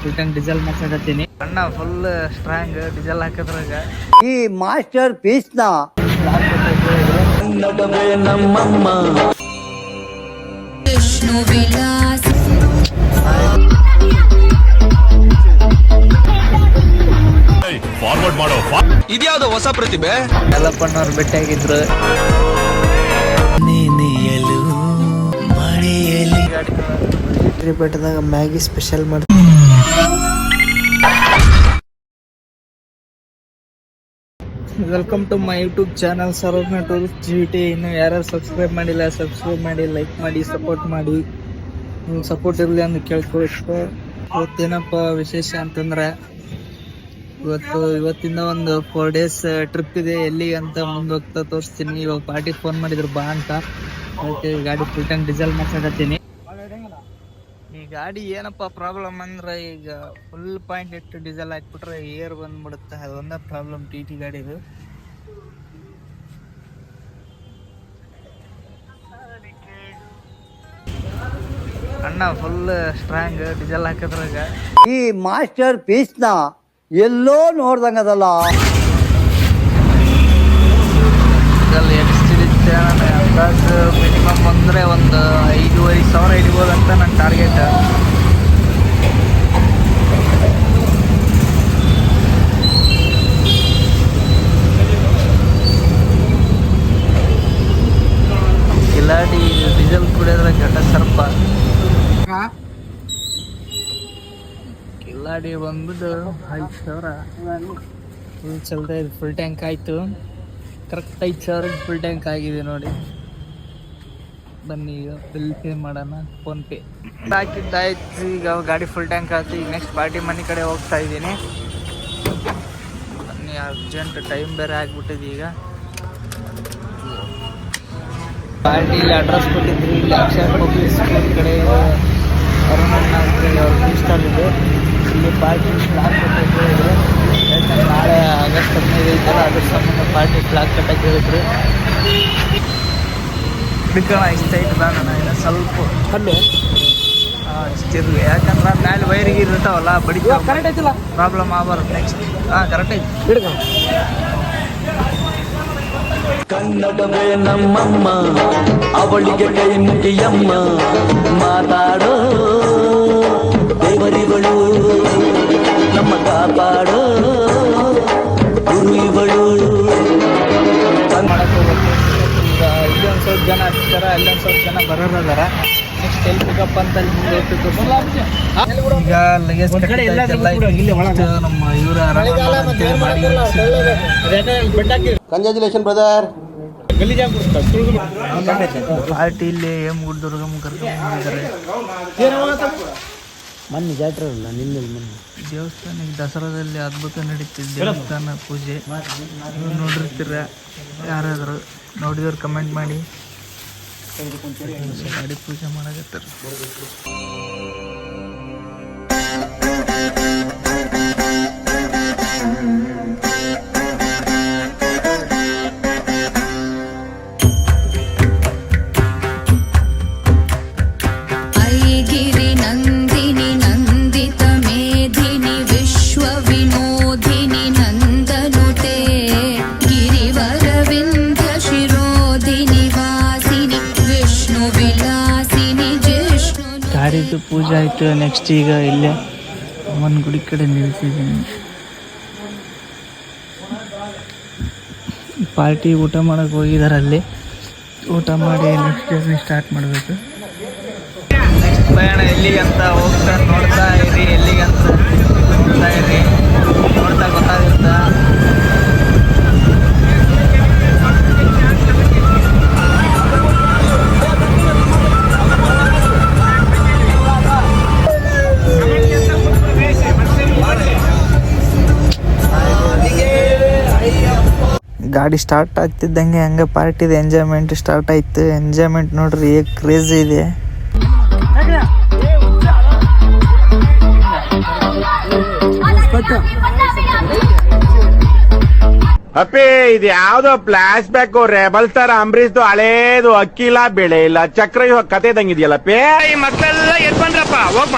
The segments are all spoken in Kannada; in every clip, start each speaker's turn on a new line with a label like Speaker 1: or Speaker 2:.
Speaker 1: Full tank diesel ಮಾಡ್ಸಕತ್ತೀನಿ. ಅಣ್ಣ ಫುಲ್ ಸ್ಟ್ರಾಂಗ್ ಡೀಸೆಲ್ ಹಾಕಿದ್ರಾಗ.
Speaker 2: ಈ ಮಾಸ್ಟರ್ ಪೀಸ್ನ
Speaker 3: ವಿಷ್ಣು ವಿಲಾಸ
Speaker 4: ಫಾರ್ವರ್ಡ್ ಮಾಡೋ
Speaker 5: ಇದ್ಯಾವ್ದು ಹೊಸ ಪ್ರತಿಭೆ
Speaker 1: ಯಲ್ಲಪ್ಪಣ್ಣವ್ರು ಭೇಟಿಯಾಗಿದ್ರು
Speaker 6: ಬೆಟ್ಟದಾಗ ಮ್ಯಾಗಿ ಸ್ಪೆಷಲ್ ಮಾಡಿ
Speaker 1: welcome to my YouTube channel Sarvagna tourist G T ಇನ್ನು ಯಾರ್ಯಾರು ಸಬ್ಸ್ಕ್ರೈಬ್ ಮಾಡಿಲ್ಲ ಸಬ್ಸ್ಕ್ರೈಬ್ ಮಾಡಿ ಲೈಕ್ ಮಾಡಿ ಸಪೋರ್ಟ್ ಮಾಡಿ. ನೀವು ಸಪೋರ್ಟ್ ಇರಲಿ ಅಂತ ಕೇಳ್ಕೊಳ್ಬೇಕು ಇವತ್ತೇನಪ್ಪ ವಿಶೇಷ ಅಂತಂದ್ರೆ, ಇವತ್ತು, ಇವತ್ತಿಂದ ಒಂದು ಫೋರ್ ಡೇಸ್ ಟ್ರಿಪ್ ಇದೆ. ಎಲ್ಲಿ ಅಂತ ಮುಂದೋಗ್ತಾ ತೋರಿಸ್ತೀನಿ. ಇವಾಗ ಪಾರ್ಟಿ ಫೋನ್ ಮಾಡಿದ್ರು ಬಾ ಅಂತ. ಅದಕ್ಕೆ ಗಾಡಿ ಫುಲ್ ಟೈಮ್ ಡೀಸೆಲ್ ಮಾಡ್ಸಕತ್ತೀನಿ. ಗಾಡಿ ಏನಪ್ಪ ಪ್ರಾಬ್ಲಮ್ ಅಂದ್ರೆ ಈಗ ಫುಲ್ ಪಾಯಿಂಟ್ ಇಟ್ಟು ಡೀಸೆಲ್ ಹಾಕ್ಬಿಟ್ರೆ ಏರ್ ಬಂದ್ಬಿಡುತ್ತೆ. ಅದೊಂದೇ ಪ್ರಾಬ್ಲಮ್ ಟಿ ಟಿ ಗಾಡಿದು. ಅಣ್ಣ ಫುಲ್ ಸ್ಟ್ರಾಂಗ್ ಡೀಸೆಲ್ ಹಾಕಿದ್ರಾಗ
Speaker 2: ಈ ಮಾಸ್ಟರ್ ಪೀಸ್ನ ಎಲ್ಲೋ ನೋಡ್ದಂಗದಲ್ಲ.
Speaker 1: ಅಂದಾಜು ಮಿನಿಮಮ್ ಅಂದರೆ ಒಂದು ಐದೂವರೆ ಸಾವಿರ ಹಿಡಿಬೋದು ಅಂತ ನನ್ನ ಟಾರ್ಗೆಟ್ ಕಿಲಾಡಿ ಡೀಸೆಲ್ ಕುಡಿಯೋದ್ರೆ ಘಟ ಸರ್ಪ ಕಿಲಾಡಿ ಬಂದ್ಬಿಟ್ಟು ಐದು ಸಾವಿರ. ಫುಲ್ ಚಲ್ತಾ ಇದೆ ಫುಲ್ ಟ್ಯಾಂಕ್ ಆಯಿತು. ಕರೆಕ್ಟ್ ಐದು ಸಾವಿರ ಫುಲ್ ಟ್ಯಾಂಕ್ ಆಗಿದೆ ನೋಡಿ. ಬನ್ನಿ ಈಗ ಬಿಲ್ ಪೇ ಮಾಡೋಣ ಫೋನ್ಪೇ ಹಾಕಿದ್ದಾಯ್ತು ಈಗ ಗಾಡಿ ಫುಲ್ ಟ್ಯಾಂಕ್ ಆಯ್ತು. ಈಗ ನೆಕ್ಸ್ಟ್ ಪಾರ್ಟಿ ಮನೆ ಕಡೆ ಹೋಗ್ತಾ ಇದ್ದೀನಿ. ಬನ್ನಿ ಅರ್ಜೆಂಟ್ ಟೈಮ್ ಬೇರೆ ಆಗಿಬಿಟ್ಟಿದೆ ಈಗ. ಪಾರ್ಟಿಲಿ ಅಡ್ರೆಸ್ ಕೊಟ್ಟಿದ್ರು, ಇಲ್ಲಿ. ಅಕ್ಷರ ಪಬ್ಲಿಕ್ ಸ್ಕೂಲ್ ಕಡೆ ಅರುಣಣ್ಣ ಅಂತೇಳಿ ಅವ್ರ ಇನ್ಸ್ಟಾಲ್ ಇದೆ ಇಲ್ಲಿ ಪಾರ್ಟಿ ಫ್ಲಾಗ್ ಕಟ್ಟಕ್ಕೆ ಹೇಳಿದ್ರು ಯಾಕಂದ್ರೆ ನಾಳೆ ಆಗಸ್ಟ್ ಹದಿನೈದು ಐತಲ್ಲ ಅದ್ರ ಸಂಬಂಧ ಪಾರ್ಟಿ ಫ್ಲಾಗ್ ಕಟ್ಟಕ್ಕೆ ಹೇಳಿದ್ರು. ಹಿಡ್ಕೋಣ ಇಷ್ಟ ಐತೆ ನಾನು ಸ್ವಲ್ಪ ಕಲ್ಲು ಇಷ್ಟಿರ್ಲಿ ಯಾಕಂದ್ರೆ ಮ್ಯಾಲೆ ವೈರಿಗೆ ಇರ್ತಾವಲ್ಲ ಬಡಿ ಕರೆಕ್ಟ್ ಐತಿಲ್ಲ ಪ್ರಾಬ್ಲಮ್ ಆಗಬಾರ್ದು ನೆಕ್ಸ್ಟ್ ಹಾಂ ಕರೆಕ್ಟ್ ಐತಿ ಹಿಡ್ಕೊ
Speaker 7: ಕನ್ನಡವೇ ನಮ್ಮಮ್ಮ ಅವಳಿಗೆ ಕೈ ಮುಗಿಯಮ್ಮ ಮಾತಾಡೋ
Speaker 1: ಬರೋರು ಅದಾರ ನೆಕ್ಸ್ಟ್ ಎಲ್ಲಿ ಪಿಕಪ್ ಅಂತ ಅಲ್ಲಿ ಮುಂದೆ ತೋರ್ಸು. ಈಗ ಲಗೇಜ್ ನಮ್ಮ ಇವ್ರ
Speaker 2: ಕಂಗ್ರ್ಯಾಚುಲೇಷನ್ ಬ್ರದರ್
Speaker 1: ಪಾರ್ಟಿ ಇಲ್ಲಿ ಎಂ ಗುಡ್ ದುರ್ಗಮ್ ಕರ್ಕೊಂಡು ಬಂದಿದ್ದಾರೆ
Speaker 6: ಮೊನ್ನೆ ಜಾತ್ರೆ ಇಲ್ಲ ನಿನ್ನೆ ಮೊನ್ನೆ.
Speaker 1: ದೇವಸ್ಥಾನಕ್ಕೆ ದಸರಾದಲ್ಲಿ ಅದ್ಭುತ ನಡೀತಿದೆ ದೇವಸ್ಥಾನ ಪೂಜೆ. ನೀವು ನೋಡಿರ್ತೀರ? ಯಾರಾದರೂ ನೋಡಿದವ್ರು ಕಮೆಂಟ್ ಮಾಡಿ. ಗಾಡಿ ಪೂಜೆ ಮಾಡಕತ್ತಾರ. ಪೂಜೆ ಆಯಿತು ನೆಕ್ಸ್ಟ್ ಈಗ ಇಲ್ಲೇ ಅಮ್ಮನ ಗುಡಿ ಕಡೆ ನಿಲ್ಸಿದ್ದೀನಿ. ಪಾರ್ಟಿ ಊಟ ಮಾಡಕ್ಕೆ ಹೋಗಿದ್ದಾರೆ ಅಲ್ಲಿ. ಊಟ ಮಾಡಿ ನೆಕ್ಸ್ಟ್ ಜರ್ನಿ ಸ್ಟಾರ್ಟ್ ಮಾಡಬೇಕು. ನೆಕ್ಸ್ಟ್ ಪ್ರಯಾಣ ಎಲ್ಲಿಗಂತ ಹೋಗ್ತಾ ನೋಡ್ತಾ ಇರಿ, ಎಲ್ಲಿಗಂತ ನೋಡ್ತಾ ಇರಿ, ನೋಡ್ತಾ ಗೊತ್ತಾಗುತ್ತಾ? ಗಾಡಿ ಸ್ಟಾರ್ಟ್ ಆಗ್ತಿದ್ದಂಗೆ ಹಂಗೆ ಪಾರ್ಟಿದು ಎಂಜಾಯ್ಮೆಂಟ್ ಸ್ಟಾರ್ಟ್ ಆಯ್ತು. ಎಂಜಾಯ್ಮೆಂಟ್ ನೋಡ್ರಿ ಏ ಕ್ರೇಜ್ ಇದೆ.
Speaker 4: ಅಪ್ಪಿ ಇದು ಯಾವ್ದೋ ಫ್ಲಾಶ್ ಬ್ಯಾಕ್ ರೆಬಲ್ ಸ್ಟಾರ್ ಅಂಬರೀಶ್ದು ಹಳೇದು ಅಕ್ಕಿಲ್ಲ ಬೆಳೆ ಇಲ್ಲ. ಚಕ್ರ ಇವಾಗ ಕತೆ ಇದ್ದಂಗಿದೆಯಲ್ಲಪ್ಪಿ ಈ ಮಕ್ಕಳೆಲ್ಲ ಎದ್ ಬಂದ್ರಪ್ಪ ಹೋಗ್ಮ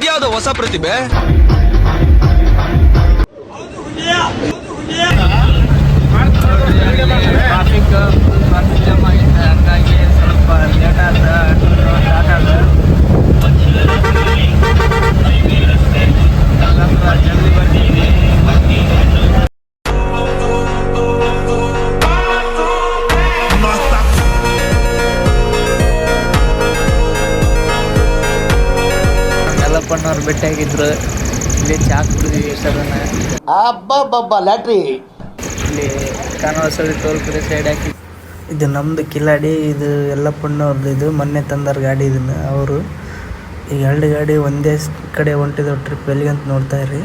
Speaker 5: ಹೊಸ ಪ್ರತಿಭೆ?
Speaker 1: ಟ್ರಾಫಿಕ್ ಟ್ರಾಫಿಕ್ ಜಾಮ್ ಆಗಿತ್ತು ಹಂಗಾಗಿ ಸ್ವಲ್ಪ ಲೇಟ್ ಆದ ಸ್ಟಾರ್ಟ್ ಆದ ಸ್ವಲ್ಪ ಜಲ್ದಿ ಭೇಟಿಯಾಗಿದ್ರು ಇಲ್ಲಿ ಚಾ ಕುಡಿದ್ವಿ ಸದನ
Speaker 2: ಅಬ್ಬಬ್ಬಬ್ಬ ಲ್ಯಾಟ್ರಿ.
Speaker 1: ಇಲ್ಲಿ ಕಾನವಸಳಿ ಟೋಲ್ ಕಡೆ ಸೈಡ್ ಹಾಕಿ.
Speaker 6: ಇದು ನಮ್ಮದು ಕಿಲಾಡಿ ಇದು ಎಲ್ಲ ಎಲ್ಲಪ್ಪಣ್ಣವ್ರದ್ದು ಇದು ಮೊನ್ನೆ ತಂದಾರ ಗಾಡಿ ಇದನ್ನು ಅವರು. ಈಗ ಎರಡು ಗಾಡಿ ಒಂದೇ ಸ್- ಕಡೆ ಹೊಂಟಿದ ಟ್ರಿಪ್ ಎಲ್ಲಿಗಂತ ನೋಡ್ತಾ ಇರ್ರಿ.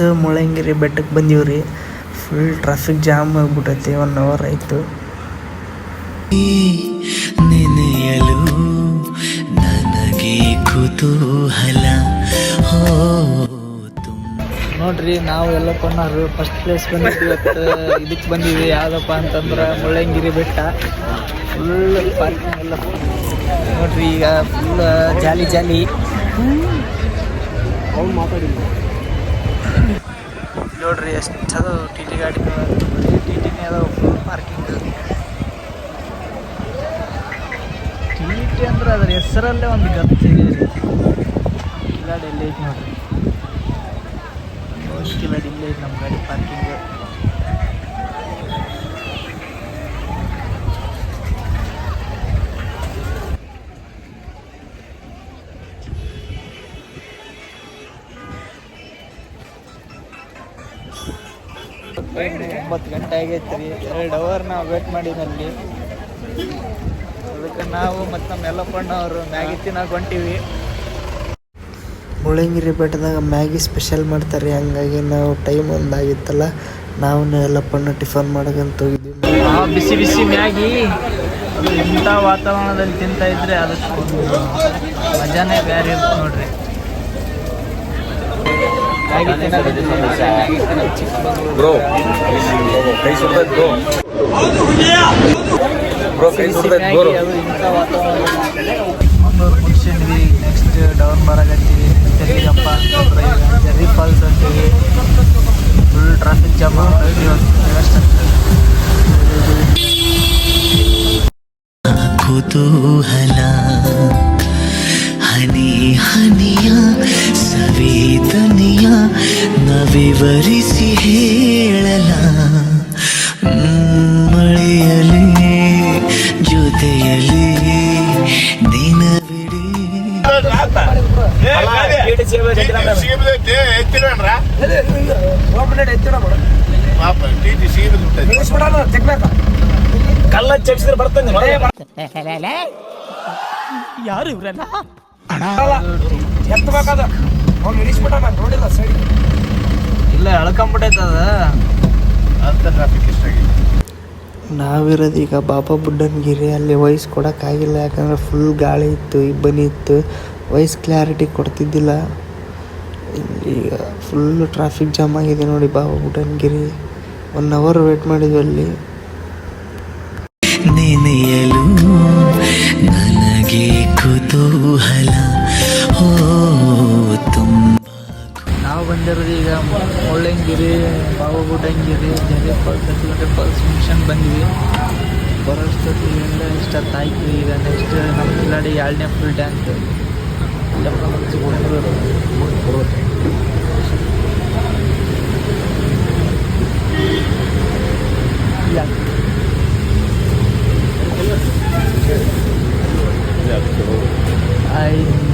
Speaker 6: ಮುಳ್ಳಯ್ಯನಗಿರಿ ಮುಳ್ಳಂಗಿರಿ ಬೆಟ್ಟಕ್ಕೆ ಬಂದೀವಿ ರೀ. ಫುಲ್ ಟ್ರಾಫಿಕ್ ಜಾಮ್ ಆಗ್ಬಿಟ್ಟೈತಿ ಒನ್ ಅವರ್ ಆಯಿತು.
Speaker 7: ನೆನೆಯಲು ನನಗೆ ಕುತೂಹಲ.
Speaker 1: ನೋಡ್ರಿ ನಾವು ಎಲ್ಲಪ್ಪಣ್ಣವ್ರು ಫಸ್ಟ್ ಪ್ಲೇಸ್ ಬಂದಿದ್ವಿ ಇವತ್ತು ಇದಕ್ಕೆ ಬಂದಿದ್ವಿ ಯಾವ್ದಪ್ಪ ಅಂತಂದ್ರೆ ಮುಳ್ಳಂಗಿರಿ ಬೆಟ್ಟ. ಫುಲ್ ಪಾರ್ಕಿಂಗ್ ಎಲ್ಲ ನೋಡ್ರಿ ಈಗ ಫುಲ್ ಜಾಲಿ ಜಾಲಿ. ನೋಡ್ರಿ, ಎಷ್ಟು ಅದು ಟಿ ಟಿ ಗಾಡಿ. ಟಿ ಟಿನೇ ಅದಾವ ಪಾರ್ಕಿಂಗ್ ಟಿ ಟಿ ಅಂದ್ರೆ ಅದ್ರ ಹೆಸರಲ್ಲೇ ಒಂದು ಗತ್ತಿದೆ ಗಾಡಿ ಎಲ್ಲ ಐತಿ ನೋಡ್ರಿ. ಮುಷ್ಕಿಲ ಇಲ್ಲೇ ಐತಿ ನಮ್ಮ ಗಾಡಿ ಪಾರ್ಕಿಂಗ್ ಒಂಬತ್ತು ಗಂಟೆ ಆಗೈತೆ ರೀ. ಎರಡು ಅವರ್ ನಾವು ವೇಟ್ ಮಾಡಿದಲ್ಲಿ ಅದಕ್ಕೆ ನಾವು ಮತ್ತು ನಮ್ಮ ಯಲ್ಲಪ್ಪಣ್ಣವರು ಮ್ಯಾಗಿ ತಿನ್ನಕ್ಕೆ ಹೊಂಟೀವಿ.
Speaker 6: ಮುಳ್ಳಂಗಿರಿ ಬೆಟ್ಟದಾಗ ಮ್ಯಾಗಿ ಸ್ಪೆಷಲ್ ಮಾಡ್ತಾರೆ ಹಂಗಾಗಿ ನಾವು ಟೈಮ್ ಒಂದಾಗಿತ್ತಲ್ಲ ನಾವು ಎಲ್ಲಪ್ಪಣ್ಣ ಟಿಫನ್ ಮಾಡಕಂತ ಹೋಗಿದ್ವಿ
Speaker 1: ಆ ಬಿಸಿ ಬಿಸಿ ಮ್ಯಾಗಿ ಇಂಥ ವಾತಾವರಣದಲ್ಲಿ ತಿಂತಾ ಇದ್ರೆ ಅದಕ್ಕೆ ಮಜಾನೇ ಬೇರೆ ಇರುತ್ತೆ ನೋಡ್ರಿ. ಮ್ಯಾಗಿ ಕೈ ಮ್ಯಾಗಿ ಬ್ರೋ ಬ್ರೋ ಕೈ ಮ್ಯಾಗಿ ಬ್ರೋ ಮಂಗಳೂರು ಮುಗಿಸಿದ್ವಿ ನೆಕ್ಸ್ಟ್ ಡೌನ್ ಬರಕತ್ತೀವಿ ಈಗ ಜರ್ರಿ ಫಾಲ್ಸ್ ಅಂತೀವಿ ಫುಲ್ ಟ್ರಾಫಿಕ್ ಜಾಮ್
Speaker 7: ಕುತೂಹಲ
Speaker 1: ಇಲ್ಲ ಎಳ್ಕೊಂಬಿಟ್ಟೈತೆ ಅದ
Speaker 6: ನಾವಿರೋದು ಈಗ ಬಾಬಾ ಬುಡ್ಡನ್ಗಿರಿ ಅಲ್ಲಿ ವಾಯ್ಸ್ ಕೊಡೋಕ್ಕಾಗಿಲ್ಲ ಯಾಕಂದರೆ ಫುಲ್ ಗಾಳಿ ಇತ್ತು ಇಬ್ಬನಿ ಇತ್ತು. ವಾಯ್ಸ್ ಕ್ಲಾರಿಟಿ ಕೊಡ್ತಿದ್ದಿಲ್ಲ. ಈಗ ಫುಲ್ ಟ್ರಾಫಿಕ್ ಜಾಮ್ ಆಗಿದೆ ನೋಡಿ Baba Budangiri one hour wait ಮಾಡಿದ್ವಿ ಅಲ್ಲಿ.
Speaker 7: ನೆನೆಯಲು ನನಗೆ ಕುತೂಹಲ.
Speaker 1: ನಾವು ಬಂದಿರೋದು ಈಗ ಮುಳ್ಳಂಗಿರಿ ಬಾಬಾಗುಡ್ಡಂಗಿರಿ ಜರಿ ಫಾಲ್ಸ್ ಹತ್ತಿರ ಫಾಲ್ಸ್ ಮಿಷನ್ ಬಂದ್ವಿ ಬರೋಷ್ಟೊತ್ತಿಗೆ ಎಲ್ಲ ಇಷ್ಟೊತ್ತಾಯ್ತು ಈಗ ನೆಕ್ಸ್ಟ್ ನಮ್ಮ ಕಿಲಾಡಿ ಎರಡನೇ ಫುಲ್ ಟ್ಯಾಂಕ್ ಚಿಕ್ಕಮಗಳೂರು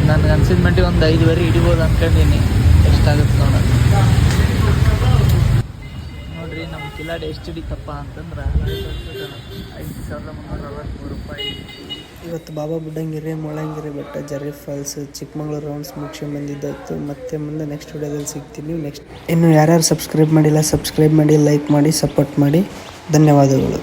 Speaker 1: ನನಗನ್ಸ ಅಪ್ರಾಕ್ಸಿಮೇಟ್ಲಿ ಒಂದು ಐದುವರೆ ಹಿಡಿಬೋದು ಅನ್ಕೊಂಡಿನಿ ಎಷ್ಟಾಗುತ್ತೆ ನೋಡೋಣ ನೋಡ್ರಿ ನಮ್ಮ ಕಿಲಾಡಿ ಎಷ್ಟು ಹಿಡಿತಪ್ಪ ಅಂತಂದ್ರೆ ಐದು ಸಾವಿರದ ಮುನ್ನೂರ ಅರವತ್ತ್ಮೂರು ರೂಪಾಯಿ.
Speaker 6: ಇವತ್ತು ಬಾಬಾ ಬುಡ್ಡಂಗಿರಿ ಮೊಳಂಗಿರಿ ಬೆಟ್ಟ ಜರಿ ಫಾಲ್ಸ್, ಚಿಕ್ಕಮಂಗ್ಳೂರು ರೌಂಡ್ಸ್ ಮುಗಿಸಿ ಬಂದಿದ್ದಾಯ್ತು ಮತ್ತೆ ಮುಂದೆ ನೆಕ್ಸ್ಟ್ ವಿಡಿಯೋದಲ್ಲಿ ಸಿಗ್ತೀನಿ. ನೆಕ್ಸ್ಟ್ ಇನ್ನು ಯಾರ್ಯಾರು ಸಬ್ಸ್ಕ್ರೈಬ್ ಮಾಡಿಲ್ಲ ಸಬ್ಸ್ಕ್ರೈಬ್ ಮಾಡಿ ಲೈಕ್ ಮಾಡಿ ಸಪೋರ್ಟ್ ಮಾಡಿ. ಧನ್ಯವಾದಗಳು.